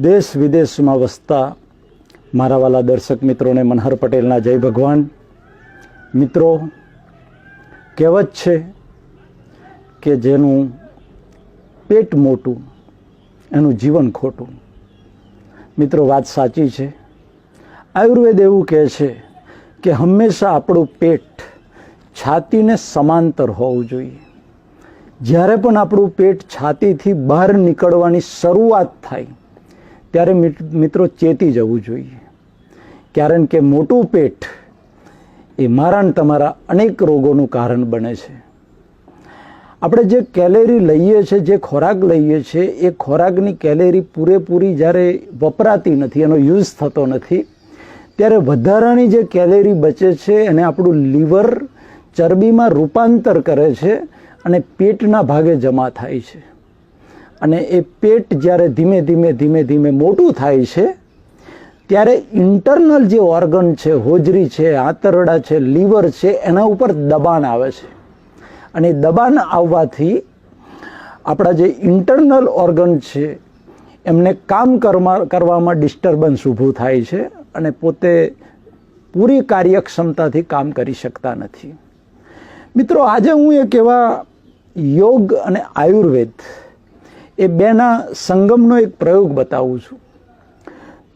દેશ વિદેશમાં વસતા મારા વાલા દર્શક મિત્રોને મનહર પટેલના જય ભગવાન. મિત્રો, કહેવત છે કે જેનું પેટ મોટું, એનું જીવન ખોટું. મિત્રો, વાત સાચી છે. આયુર્વેદ એવું કહે છે કે હંમેશા આપણું પેટ છાતીને સમાંતર હોવું જોઈએ. જ્યારે પણ આપણું પેટ છાતીથી બહાર નીકળવાની શરૂઆત થાય ત્યારે મિત- મિત્રો ચેતી જવું જોઈએ. કારણ કે મોટું પેટ એ મારા ને તમારા અનેક રોગોનું કારણ બને છે. આપણે જે કેલેરી લઈએ છીએ જે ખોરાક લઈએ છીએ એ ખોરાકની કેલેરી પૂરેપૂરી જ્યારે વપરાતી નથી, એનો યુઝ થતો નથી, ત્યારે વધારાની જે કેલેરી બચે છે, એને આપણું લીવર ચરબીમાં રૂપાંતર કરે છે અને પેટના ભાગે જમા થાય છે. અને એ પેટ જ્યારે ધીમે ધીમે ધીમે ધીમે મોટું થાય છે, ત્યારે ઇન્ટરનલ જે ઓર્ગન છે, હોજરી છે, આંતરડા છે લીવર છે, એના ઉપર દબાણ આવે છે. અને દબાણ આવવાથી આપણા જે ઇન્ટરનલ ઓર્ગન છે, એમને કામ કરવા કરવામાં ડિસ્ટર્બન્સ ઊભું થાય છે અને પોતે પૂરી કાર્યક્ષમતાથી કામ કરી શકતા નથી. મિત્રો, આજે હું એક એવા યોગ અને આયુર્વેદ એ બેના સંગમનો એક પ્રયોગ બતાવું છું.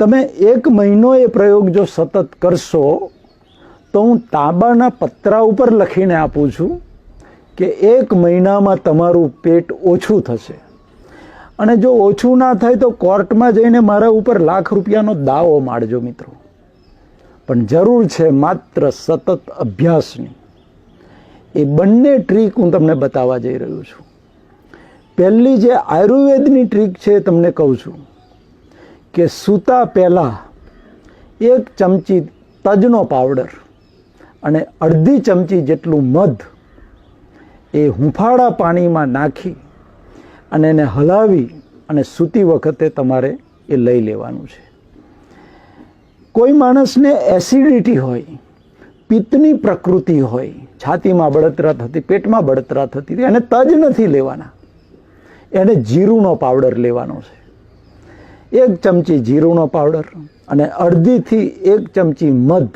તમે એક મહિનો એ પ્રયોગ જો સતત કરશો, તો હું તાંબાના પતરા ઉપર લખીને આપું છું કે એક મહિનામાં તમારું પેટ ઓછું થશે. અને જો ઓછું ના થાય તો કોર્ટમાં જઈને મારા ઉપર લાખ રૂપિયાનો દાવો મારજો મિત્રો. પણ જરૂર છે માત્ર સતત અભ્યાસની. એ બંને ટ્રીક હું તમને બતાવવા જઈ રહ્યો છું. પહેલી જે આયુર્વેદની ટ્રીક છે તમને કહું છું કે સૂતા પહેલાં એક ચમચી તજનો પાવડર અને અડધી ચમચી જેટલું મધ એ હુંફાળા પાણીમાં નાખી અને એને હલાવી અને સૂતી વખતે તમારે એ લઈ લેવાનું છે. કોઈ માણસને એસિડિટી હોય, પિત્તની પ્રકૃતિ હોય, છાતીમાં બળતરા થતી, પેટમાં બળતરા થતી, એને તજ નથી લેવાના. એને જીરુંનો પાવડર લેવાનો છે. એક ચમચી જીરુંનો પાવડર અને અડધીથી એક ચમચી મધ.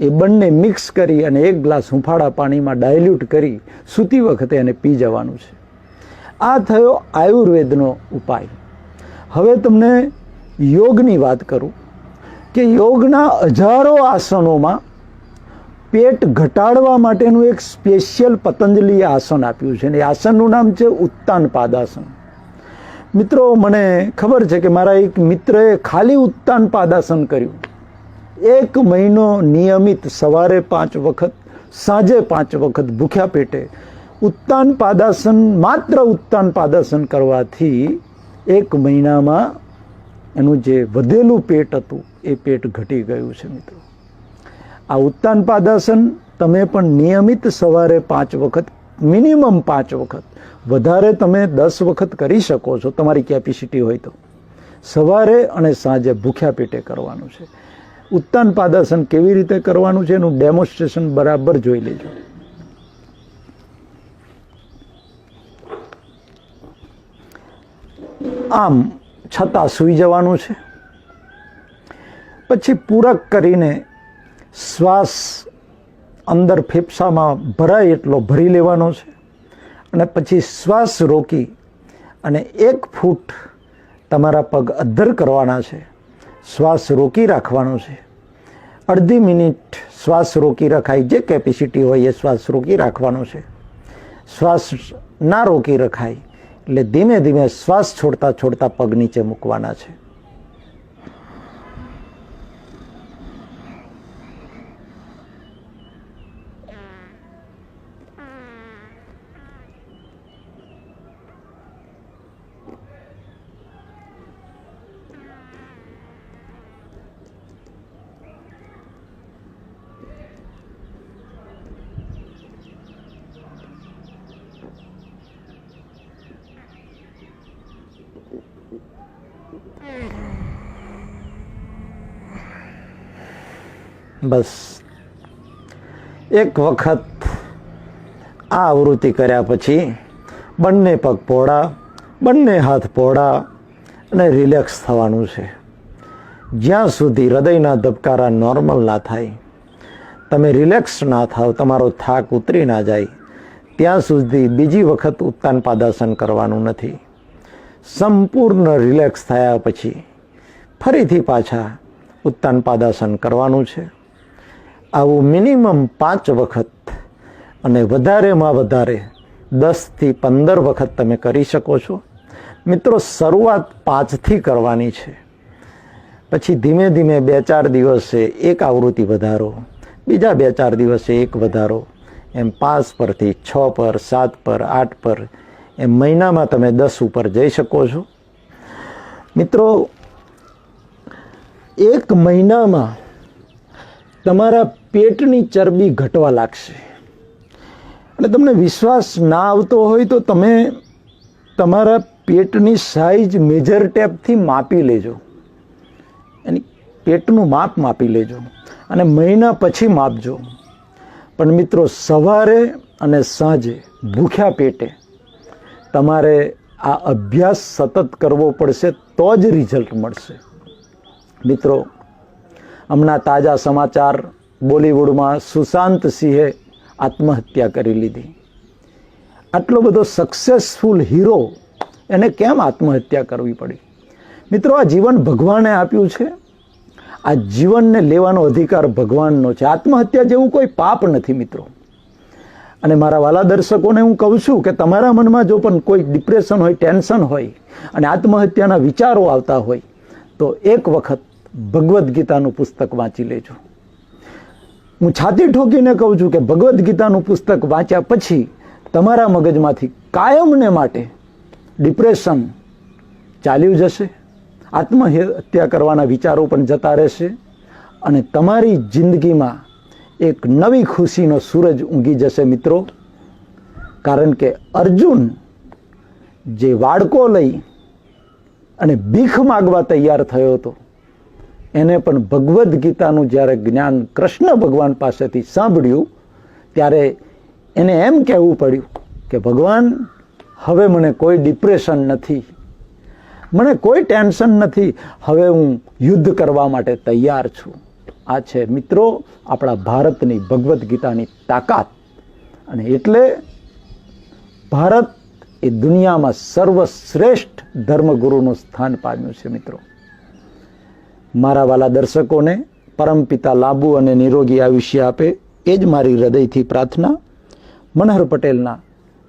એ બંને મિક્સ કરી અને એક ગ્લાસ હુંફાળા પાણીમાં ડાયલ્યુટ કરી સૂતી વખતે એને પી જવાનું છે. આ થયો આયુર્વેદનો ઉપાય. હવે તમને યોગની વાત કરું કે યોગના હજારો આસનોમાં પેટ ઘટાડવા માટેનું એક સ્પેશિયલ પતંજલિએ આસન આપ્યું છે. અને એ આસનનું નામ છે ઉત્તાન પાદાસન. મિત્રો, મને ખબર છે કે મારા એક મિત્રએ ખાલી ઉત્તાન પાદાસન કર્યું. એક મહિનો નિયમિત સવારે પાંચ વખત, સાંજે પાંચ વખત ભૂખ્યા પેટે ઉત્તાન પાદાસન, માત્ર ઉત્તાન પાદાસન કરવાથી એક મહિનામાં એનું જે વધેલું પેટ હતું, એ પેટ ઘટી ગયું છે મિત્રો. આ ઉત્તાન પાદાસન તમે પણ નિયમિત સવારે પાંચ વખત, મિનિમમ પાંચ વખત, વધારે તમે દસ વખત કરી શકો છો, તમારી કેપેસિટી હોય તો. સવારે અને સાંજે ભૂખ્યા પેટે કરવાનું છે. ઉત્તાન પાદાસન કેવી રીતે કરવાનું છે એનું ડેમોન્સ્ટ્રેશન બરાબર જોઈ લેજો. આમ, છતાં સૂઈ જવાનું છે. પછી પૂરક કરીને શ્વાસ અંદર ફેફસામાં ભરાય એટલો ભરી લેવાનો છે. અને પછી શ્વાસ રોકી અને એક ફૂટ તમારા પગ અદ્ધર કરવાના છે. શ્વાસ રોકી રાખવાનો છે. અડધી મિનિટ શ્વાસ રોકી રખાય, જે કેપેસિટી હોય એ શ્વાસ રોકી રાખવાનો છે. શ્વાસ ના રોકી રખાય એટલે ધીમે ધીમે શ્વાસ છોડતા છોડતા પગ નીચે મૂકવાના છે. બસ. એક વખત આ આવૃત્તિ કર્યા પછી બંને પગ પહોળા, બંને હાથ પહોળા અને રિલેક્સ થવાનું છે. જ્યાં સુધી હૃદયના ધબકારા નોર્મલ ના થાય, તમે રિલેક્સ ના થાવ, તમારો થાક ઉતરી ના જાય, ત્યાં સુધી બીજી વખત ઉત્તાન પાદાસન કરવાનું નથી. સંપૂર્ણ રિલેક્સ થયા પછી ફરીથી પાછા ઉત્તાન પાદાસન કરવાનું છે. આવું મિનિમમ પાંચ વખત અને વધારેમાં વધારે દસથી પંદર વખત તમે કરી શકો છો. મિત્રો, શરૂઆત પાંચથી કરવાની છે. પછી ધીમે ધીમે બે ચાર દિવસે એક આવૃત્તિ વધારો, બીજા બે ચાર દિવસે એક વધારો, એમ પાંચ પરથી છ પર, સાત પર, આઠ પર એમ મહિનામાં તમે દસ ઉપર જઈ શકો છો. મિત્રો, એક મહિનામાં તમારા પેટની ચરબી ઘટવા લાગશે. અને તમને વિશ્વાસ ના આવતો હોય તો તમે તમારા પેટની સાઇઝ મેજર ટેપથી માપી લેજો. એની પેટનું માપ માપી લેજો અને મહિના પછી માપજો. પણ મિત્રો, સવારે અને સાંજે ભૂખ્યા પેટે તમારે આ અભ્યાસ સતત કરવો પડશે, તો જ રિઝલ્ટ મળશે. મિત્રો, હમણાં તાજા સમાચાર બોલિવૂડમાં સુશાંત સિંહે આત્મહત્યા કરી લીધી. આટલો બધો સક્સેસફુલ હીરો એને કેમ આત્મહત્યા કરવી પડી? મિત્રો, આ જીવન ભગવાને આપ્યું છે. આ જીવનને લેવાનો અધિકાર ભગવાનનો છે. આત્મહત્યા જેવું કોઈ પાપ નથી, મિત્રો. અને મારા વાલા દર્શકોને હું કહું છું કે તમારા મનમાં જો પણ કોઈ ડિપ્રેશન હોય ટેન્શન હોય અને આત્મહત્યાના વિચારો આવતા હોય, તો એક વખત ભગવદ્ ગીતાનું પુસ્તક વાંચી લેજો. હું છાતી ઠોકીને કહું છું કે ભગવદ્ ગીતાનું પુસ્તક વાંચ્યા પછી તમારા મગજમાંથી કાયમને માટે ડિપ્રેશન ચાલ્યું જશે, આત્મહત્યા કરવાના વિચારો પણ જતા રહેશે અને તમારી જિંદગીમાં એક નવી ખુશીનો સૂરજ ઊંઘી જશે મિત્રો. કારણ કે અર્જુન જે વાડકો લઈ અને ભીખ માગવા તૈયાર થયો હતો, એને પણ ભગવદ્ ગીતાનું જ્યારે જ્ઞાન કૃષ્ણ ભગવાન પાસેથી સાંભળ્યું, ત્યારે એને એમ કહેવું પડ્યું કે, ભગવાન, હવે મને કોઈ ડિપ્રેશન નથી. મને કોઈ ટેન્શન નથી. હવે હું યુદ્ધ કરવા માટે તૈયાર છું. આ છે મિત્રો આપણા ભારતની ભગવદ્ ગીતાની તાકાત. અને એટલે ભારત એ દુનિયામાં સર્વશ્રેષ્ઠ ધર્મગુરુનું સ્થાન પામ્યું છે મિત્રો. મારા વાલા દર્શકોને, પરમપિતા લાંબુ અને નિરોગી આયુષ્ય આપે એ જ મારી હૃદયથી પ્રાર્થના. મનહર પટેલના,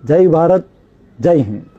જય ભારત, જય હિન્દ.